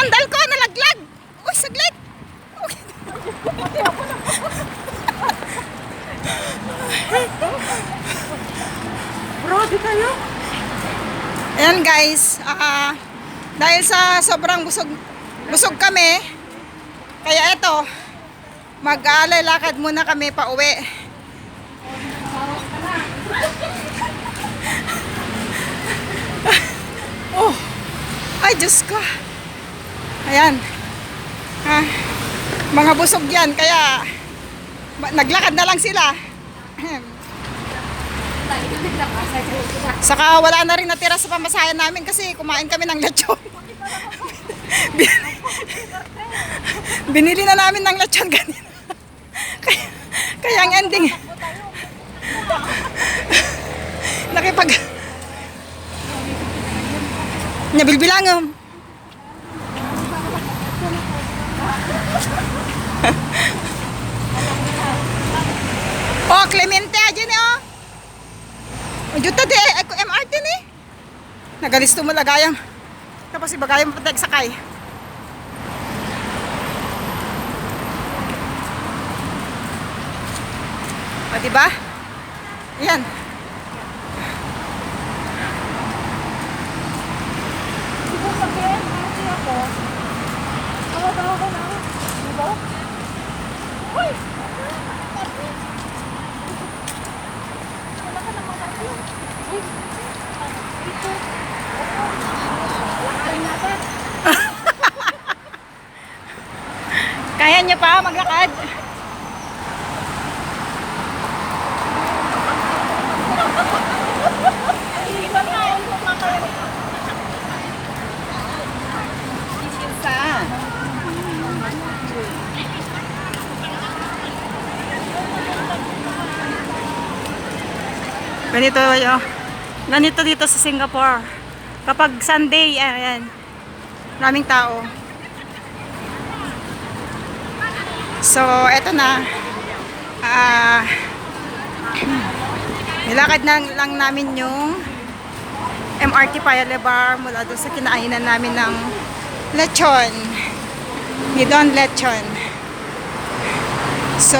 sandal ko, nalaglag. Uy, saglit. Uy. Brody kayo? Ayan guys, ah, dahil sa sobrang busog, busog kami, kaya eto, mag-aalalakad muna kami pa uwi. oh, ay Diyos ko. Ayan. Ah, mga busog yan, kaya naglakad na lang sila. Saka wala na rin natira sa pamasayan namin kasi kumain kami ng lechon. Bin- Binili na namin ng lechon kanina. kaya, kaya ang ending. Nakipag... Nabilbilangom. oh, Clemente, aja ni oh. Juta di, ako MRT ni. Nagalisto mo lagayang. Tapos ibagayang patek sakay. O, diba? Yan. Di ba sabihin? Kasi ako. Tawa-tawa ko na. Di ba? Uy! Wala ka naman ako. Uy! Ito. Lakarin natin. Kaya niya pa maglakad. Ganito, oh. Ganito dito sa Singapore. Kapag Sunday, ayan. Maraming tao. So, eto na. Ah, nilakad na lang namin yung MRT Paya Lebar mula doon sa kinainan namin ng lechon. Gidon lechon. So,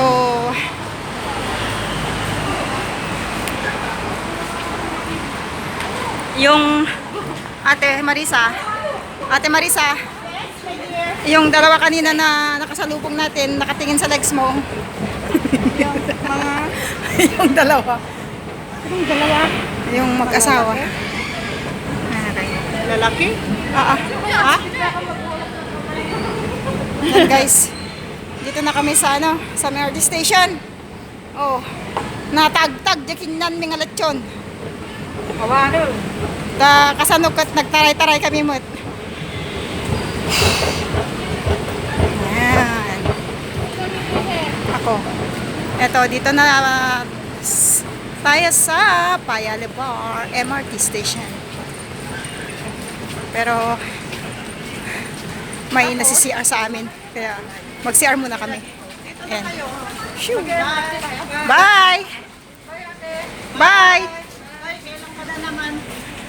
yung ate Marisa, ate Marisa, yung dalawa kanina na nakasalubong natin, nakatingin sa legs mo. yung mga, yung dalawa. Yung dalawa. Yung mag-asawa. Ah. Lalaki? Ah, ah. Yan guys. Dito na kami sa ano, sa MRT station. Oh. Natagtag jakin nan mga lechon. Awaro. Da kasanok at nagtaray-taray kami mo. Yan. Ako. Eto, dito na uh, tayo sa Paya Lebar MRT station. Pero may nasi-CR sa amin. Kaya mag-CR muna kami. Ayan. Shoo. Bye! Bye! Na naman?